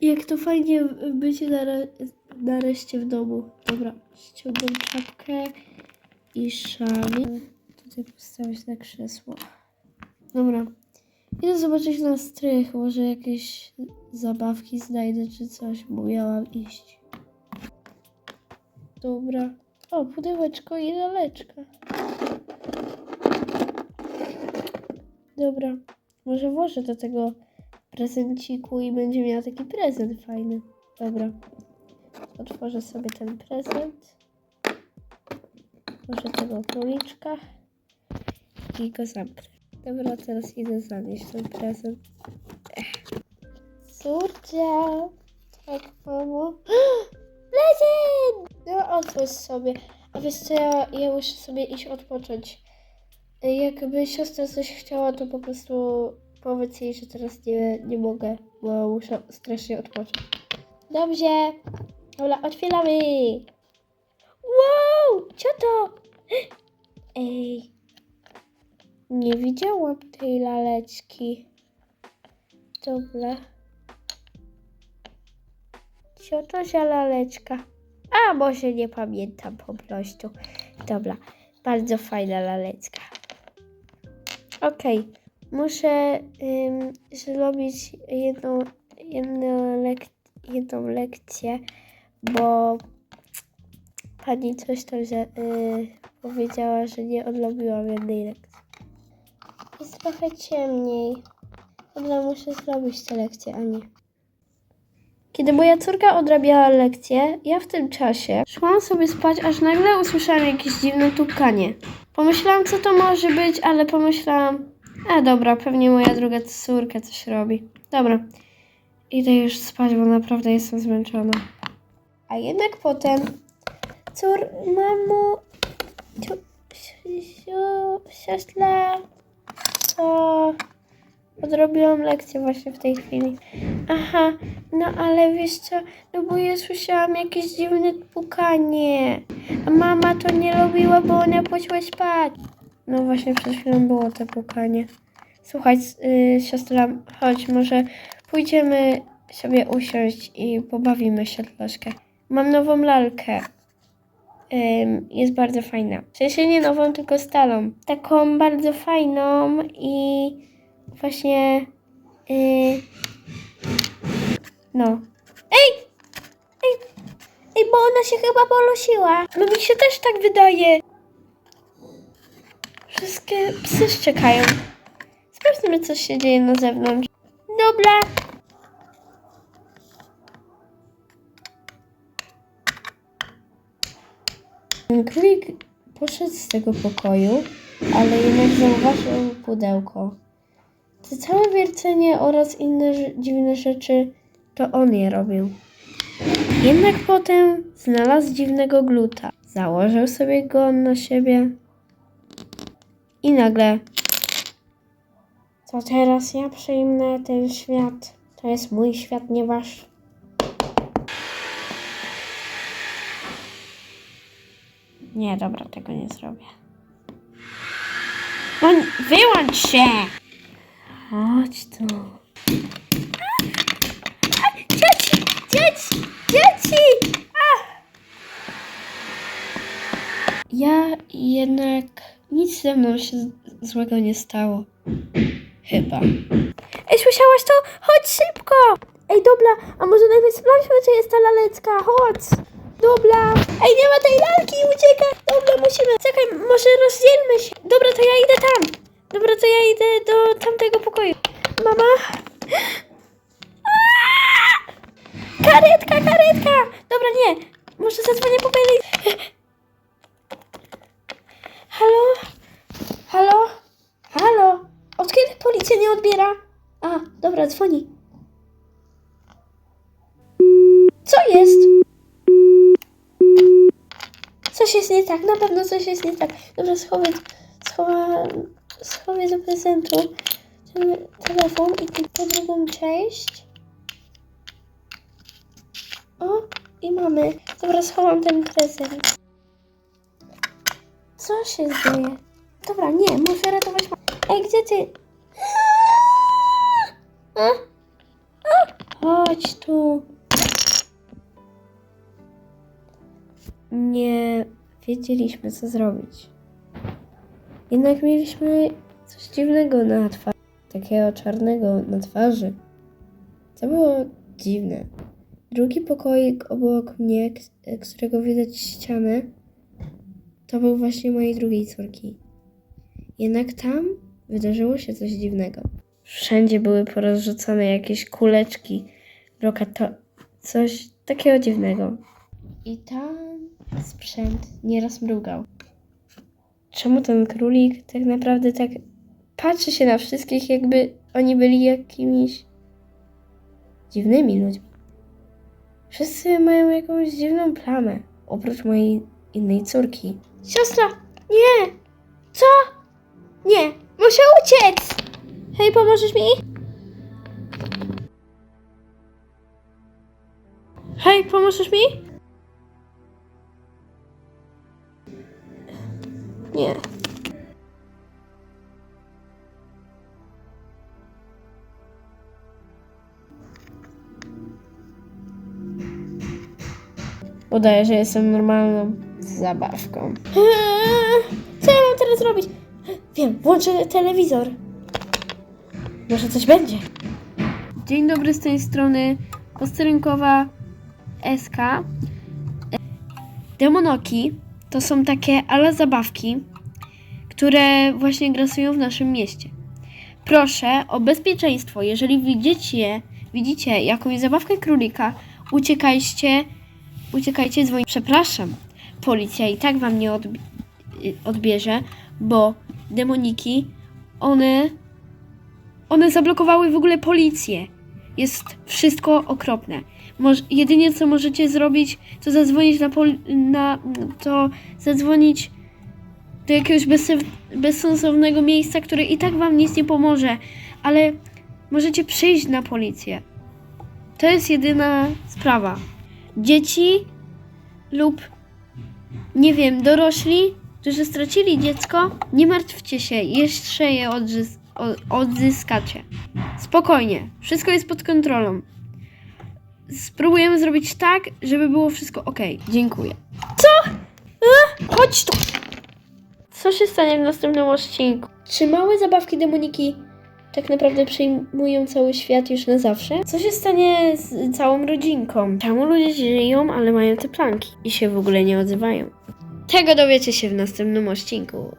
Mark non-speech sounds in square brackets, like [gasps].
Jak to fajnie być nare- nareszcie w domu. Dobra, ściągam czapkę i szalik. Tutaj postawić na krzesło. Dobra. Idę zobaczyć na strych. Może jakieś zabawki znajdę czy coś, bo miałam iść. Dobra. O, pudełeczko i laleczka. Dobra. Może włożę do tego prezenciku i będzie miała taki prezent fajny. Dobra. Otworzę sobie ten prezent. Włożę tego króliczka i go zamknę. Dobra, teraz idę zanieść ten prezent. Córcia! Tak, mamo. [gasps] Prezent! No, otwórz sobie. A wiesz co, ja, ja muszę sobie iść odpocząć. Jakby siostra coś chciała, to po prostu powiedz jej, że teraz nie, nie mogę, bo muszę strasznie odpocząć. Dobrze. Dobra, otwieramy. Wow! Co to? [gasps] Ej. Nie widziałam tej laleczki. Dobra. Co to za laleczka? A może nie pamiętam po prostu. Dobra, bardzo fajna laleczka. Okej, muszę ym, zrobić jedną, jedną, lek- jedną lekcję, bo pani coś tam że, y, powiedziała, że nie odrobiłam jednej lekcji. Jest trochę ciemniej. Dobra, muszę zrobić tę lekcję, a nie. Kiedy moja córka odrabiała lekcję, ja w tym czasie szłam sobie spać, aż nagle usłyszałam jakieś dziwne tupkanie. Pomyślałam, co to może być, ale pomyślałam, a dobra, pewnie moja druga córka coś robi. Dobra, idę już spać, bo naprawdę jestem zmęczona. A jednak potem, cór, mamo, ciu, si- siu, siostra, co? Odrobiłam lekcję właśnie w tej chwili. Aha, no ale wiesz co, no bo ja słyszałam jakieś dziwne pukanie. A mama to nie lubiła, bo ona poszła spać. No właśnie przed chwilą było to pukanie. Słuchaj, yy, siostra, chodź, może pójdziemy sobie usiąść i pobawimy się troszkę. Mam nową lalkę. Jest bardzo fajna. W sensie nie nową, tylko starą. Taką bardzo fajną i właśnie... Yy, no. Ej! Ej! Ej, bo ona się chyba polosiła. No mi się też tak wydaje. Wszystkie psy szczekają. Sprawdźmy, co się dzieje na zewnątrz. Dobra. Królik poszedł z tego pokoju, ale jednak zauważył pudełko. Te całe wiercenie oraz inne dziwne rzeczy to on je robił. Jednak potem znalazł dziwnego gluta. Założył sobie go na siebie i nagle. To teraz ja przejmę ten świat. To jest mój świat, nie wasz. Nie, dobra, tego nie zrobię. No, wyłącz się! Chodź tu. Dzieci! Dzieci! Dzieci! Ja jednak nic ze mną się złego nie stało. Chyba. Ej, słyszałaś to? Chodź szybko! Ej, dobra, a może najpierw sprawdźmy, czy jest ta laleczka. Chodź! Dobra. Ej, nie ma tej lalki, uciekaj! Dobra, musimy. Czekaj, może rozdzielmy się. Dobra, to ja idę tam. Dobra, to ja idę do tamtego pokoju. Mama? [gasps] Karetka, karetka! Dobra, nie. Może zadzwonię po kolei. Halo? Halo? Halo? Od kiedy policja nie odbiera? A, dobra, dzwoni. Co jest? Coś jest nie tak, na pewno coś jest nie tak. Dobra, schowaj, schowaj, schowaj do prezentu ten telefon i tę drugą część. O, i mamy. Dobra, schowam ten prezent. Co się dzieje? Dobra, nie, muszę ratować Ej, gdzie ty? Chodź tu. Nie wiedzieliśmy, co zrobić. Jednak mieliśmy coś dziwnego na twarzy. Takiego czarnego na twarzy. To było dziwne. Drugi pokoik obok mnie, którego widać ścianę, to był właśnie mojej drugiej córki. Jednak tam wydarzyło się coś dziwnego. Wszędzie były porozrzucane jakieś kuleczki, brokato, coś takiego dziwnego. I tam sprzęt nieraz mrugał. Czemu ten królik tak naprawdę tak patrzy się na wszystkich, jakby oni byli jakimiś dziwnymi ludźmi? Wszyscy mają jakąś dziwną plamę, oprócz mojej innej córki. Siostra! Nie! Co? Nie! Muszę uciec! Hej, pomożesz mi? Hej, pomożesz mi? Nie. Udaję, że jestem normalną zabawką. Eee, [laughs] Co ja mam teraz robić? Wiem, włączę telewizor. Może coś będzie. Dzień dobry z tej strony posterunkowa SK. Demonoki to są takie ala zabawki, które właśnie grasują w naszym mieście. Proszę o bezpieczeństwo. Jeżeli widzicie, widzicie jakąś zabawkę królika, uciekajcie, uciekajcie, dzwoni. Przepraszam, policja i tak wam nie odb- y, odbierze, bo demoniki, one, one zablokowały w ogóle policję. Jest wszystko okropne. Moż, jedynie co możecie zrobić, to zadzwonić na, pol, na to zadzwonić do jakiegoś bezse- bezsensownego miejsca, które i tak wam nic nie pomoże, ale możecie przyjść na policję. To jest jedyna sprawa. Dzieci lub nie wiem, dorośli, którzy stracili dziecko, nie martwcie się, jeszcze je odzysk- odzyskacie. Spokojnie, wszystko jest pod kontrolą. Spróbujemy zrobić tak, żeby było wszystko ok. Dziękuję. Co? A, chodź tu! Co się stanie w następnym odcinku? Czy małe zabawki demoniki tak naprawdę przejmują cały świat już na zawsze? Co się stanie z całą rodzinką? Czemu ludzie żyją, ale mają te planki i się w ogóle nie odzywają? Tego dowiecie się w następnym odcinku.